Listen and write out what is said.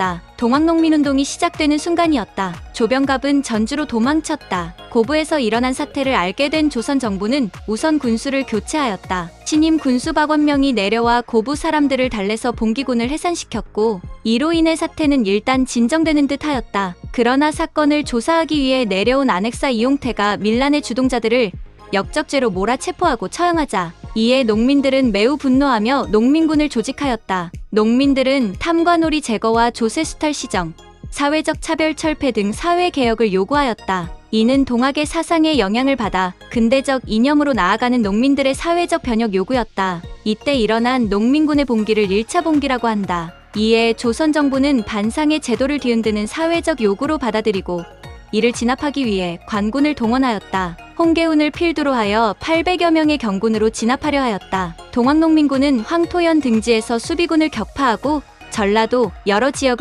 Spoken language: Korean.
일어났다. 동학농민운동이 시작되는 순간이었다. 조병갑은 전주로 도망쳤다. 고부에서 일어난 사태를 알게 된 조선 정부는 우선 군수를 교체하였다. 신임 군수 박원명이 내려와 고부 사람들을 달래서 봉기군을 해산시켰고 이로 인해 사태는 일단 진정되는 듯하였다. 그러나 사건을 조사하기 위해 내려온 안핵사 이용태가 밀란의 주동자들을 역적죄로 몰아 체포하고 처형하자 이에 농민들은 매우 분노하며 농민군을 조직하였다. 농민들은 탐관오리 제거와 조세 수탈 시정, 사회적 차별 철폐 등 사회 개혁을 요구하였다. 이는 동학의 사상에 영향을 받아 근대적 이념으로 나아가는 농민들의 사회적 변혁 요구였다. 이때 일어난 농민군의 봉기를 1차 봉기라고 한다. 이에 조선 정부는 반상의 제도를 뒤흔드는 사회적 요구로 받아들이고 이를 진압하기 위해 관군을 동원하였다. 홍계운을 필두로 하여 800여 명의 경군으로 진압하려 하였다. 동학농민군은 황토현 등지에서 수비군을 격파하고 전라도 여러 지역을